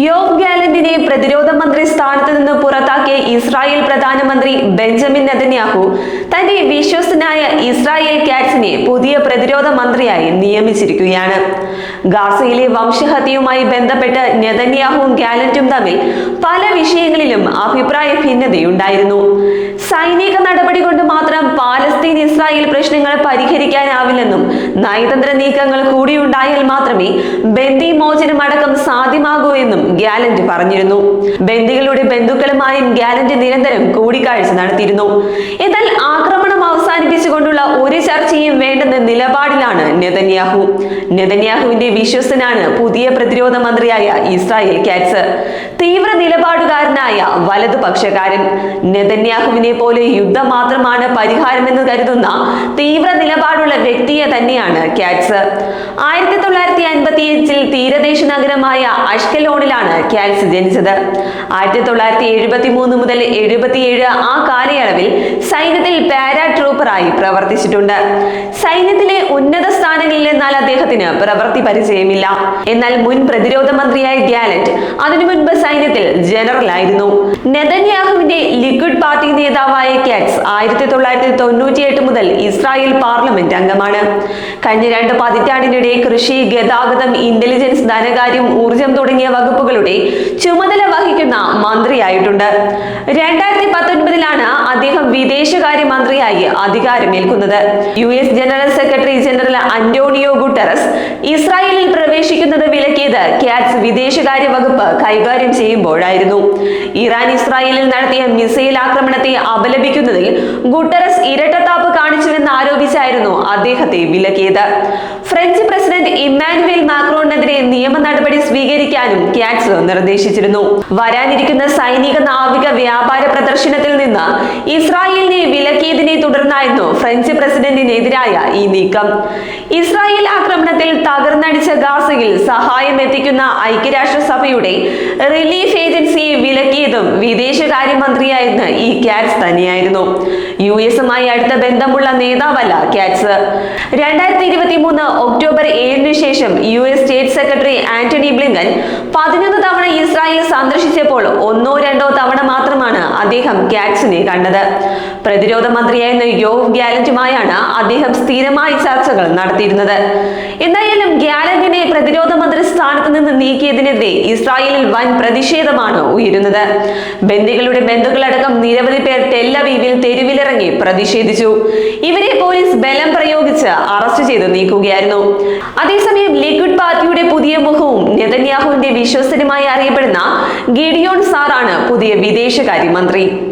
Yoav ഗാലന്റിനെ പ്രതിരോധ മന്ത്രി സ്ഥാനത്ത് നിന്ന് പുറത്താക്കിയ ഇസ്രായേൽ പ്രധാനമന്ത്രി ബെഞ്ചമിൻ നെതന്യാഹു തന്റെ വിശ്വസ്തനായ ഇസ്രായേൽ കാറ്റ്സിനെ പുതിയ പ്രതിരോധ മന്ത്രിയായി നിയമിച്ചിരിക്കുകയാണ്. ഗാസയിലെ വംശഹത്യയുമായി ബന്ധപ്പെട്ട് നെതന്യാഹുവും ഗാലന്റും തമ്മിൽ പല വിഷയങ്ങളിലും അഭിപ്രായ ഭിന്നതയുണ്ടായിരുന്നു. സൈനിക നടപടി കൊണ്ട് മാത്രം പാലസ്തീൻ ഇസ്രായേൽ പ്രശ്നങ്ങൾ പരിഹരിക്കാനാവില്ലെന്നും നയതന്ത്ര നീക്കങ്ങൾ കൂടിയുണ്ടായാൽ മാത്രമേ ബന്ദി മോചനം അടക്കം സാധ്യമാകൂ എന്നും ഗ്യാലന്റ് പറഞ്ഞിരുന്നു. ബന്ദികളുടെ ബന്ധുക്കളുമായും ഗ്യാലന്റ് നിരന്തരം കൂടിക്കാഴ്ച നടത്തിയിരുന്നു. എന്നാൽ ആക്രമണം അവസാനിപ്പിച്ചുകൊണ്ടുള്ള ഒരു ചർച്ചയും വേണ്ടെന്ന നിലപാടിലാണ് നെതന്യാഹു. നെതന്യാഹുവിന്റെ വിശ്വസനാണ് പുതിയ പ്രതിരോധ മന്ത്രിയായ ഇസ്രായേൽ കാറ്റ്സ് തീവ്ര നിലപാടുകാരനായ വലതുപക്ഷക്കാരൻ നെതന്യാഹുവിനെ പോലെ യുദ്ധം മാത്രമാണ് പരിഹാരമെന്ന് കരുതുന്ന തീവ്ര നിലപാടുള്ള വ്യക്തിയെ തന്നെയാണ് കാറ്റ്സ് ആയിരത്തി തൊള്ളായിരത്തി അൻപത്തി അഞ്ചിൽ തീരദേശ നഗരമായ അഷ്കലോണിലാണ് കാറ്റ്സ് ജനിച്ചത്. ആയിരത്തി തൊള്ളായിരത്തി എഴുപത്തി മൂന്ന് മുതൽ എഴുപത്തിയേഴ് ആ കാലയളവിൽ സൈന്യത്തിൽ പാരാ ട്രൂപ്പറായി പ്രവർത്തിച്ചിട്ടുണ്ട്. സൈന്യത്തിലെ ഉന്നത സ്ഥാനങ്ങളിൽ എന്നാൽ അദ്ദേഹത്തിന് പ്രവൃത്തി പരിചയമില്ല. എന്നാൽ മുൻ പ്രതിരോധ മന്ത്രിയായ ഗാലന്റ് അതിനു മുൻപ് സൈന്യത്തിൽ ജനറൽ ആയിരുന്നു നെതന്യാഹുവിന്റെ ലിക്വിഡ് പാർട്ടി നേതാവായ കാറ്റ്സ് ആയിരത്തി തൊള്ളായിരത്തി തൊണ്ണൂറ്റിയെട്ട് മുതൽ ഇസ്രായേൽ പാർലമെന്റ് അംഗമാണ്. കഴിഞ്ഞ രണ്ട് പതിറ്റാണ്ടിനിടെ കൃഷി ഗതാഗതം ഇന്റലിജൻസ് ധനകാര്യം ഊർജം തുടങ്ങിയ വകുപ്പുകളുടെ ചുമതല വഹിക്കുന്ന മന്ത്രിയായിട്ടുണ്ട്. രണ്ടായിരത്തി പത്തൊൻപതിലാണ് അദ്ദേഹം വിദേശകാര്യ മന്ത്രിയായി അധികാരമേൽക്കുന്നത്. U S general secretary general Antonio Guterres ഇസ്രായേലിൽ പ്രവേശിക്കുന്നത് വിലക്കിയത് കാറ്റ്സ് വിദേശകാര്യ വകുപ്പ് കൈകാര്യം ചെയ്യുമ്പോഴായിരുന്നു. ഇറാൻ ഇസ്രായേലിൽ നടത്തിയ മിസൈൽ ആക്രമണത്തെ അപലപിക്കുന്നതിൽ ഗുട്ടറസ് ഇരട്ടത്താപ്പ് കാണിച്ചുവെന്ന് ആരോപിച്ചായിരുന്നു അദ്ദേഹത്തെ വിലക്കിയത്. ഫ്രഞ്ച് പ്രസിഡന്റ് ഇമ്മാനുവേൽ മാക്രോണിനെതിരെ നിയമ നടപടി സ്വീകരിക്കാനും കാറ്റ്സ് നിർദ്ദേശിച്ചിരുന്നു. വരാനിരിക്കുന്ന സൈനിക നാവിക വ്യാപാര പ്രദർശനത്തിൽ നിന്ന് ഇസ്രായേലിനെ വിലക്കിയതിനെ തുടർന്നായിരുന്നു ഫ്രഞ്ച് പ്രസിഡന്റിനെതിരായ ഈ നീക്കം. ഇസ്രായേൽ ആക്രമണത്തിൽ തകർന്നടിച്ച ഗാസയിൽ സഹായം എത്തിക്കുന്ന ഐക്യരാഷ്ട്രസഭയുടെ റിലീഫ് ഏജൻസിയെ വിലക്കിയതും വിദേശകാര്യമന്ത്രിയായിരുന്ന ഈ കാറ്റ്സ് തന്നെയായിരുന്നു. യു എസുമായി അടുത്ത ബന്ധമുള്ള നേതാവല്ല കാറ്റ്സ് രണ്ടായിരത്തി ഇരുപത്തി മൂന്ന് ഒക്ടോബർ ഏഴിന് ശേഷം U S state secretary Antony Blinken പതിനൊന്ന് തവണ ഇസ്രായേൽ സന്ദർശിച്ചപ്പോൾ ഒന്നോ രണ്ടോ തവണ മാത്രമാണ് അദ്ദേഹം കാറ്റ്സിനെ കണ്ടത്. പ്രതിരോധ മന്ത്രിയായിരുന്ന യോവ് ഗ്യാലന്റുമായാണ് അദ്ദേഹം സ്ഥിരമായി ചർച്ചകൾ നടത്തിയിരുന്നത്. എന്തായാലും ഗ്യാലന്റിനെ പ്രതിരോധ മന്ത്രി സ്ഥാനത്ത് നിന്ന് നീക്കിയതിനെതിരെ ഇസ്രായേലിൽ വൻ പ്രതിഷേധമാണ് ഉയരുന്നത്. ബന്ദികളുടെ ബന്ധുക്കളടക്കം നിരവധി പേർ ടെല്ലവീവിൽ തെരുവിലിറങ്ങി പ്രതിഷേധിച്ചു. ഇവരെ പോലീസ് ബലം പ്രയോഗിച്ച് അറസ്റ്റ് ചെയ്ത് നീക്കുകയായിരുന്നു. അതേസമയം ലിക്വിഡ് പാർട്ടിയുടെ പുതിയ മുഖവും നെതന്യാഹുവിന്റെ വിശ്വസ്തനുമായി അറിയപ്പെടുന്ന ഗിഡിയോൺ സാറാണ് പുതിയ വിദേശകാര്യമന്ത്രി.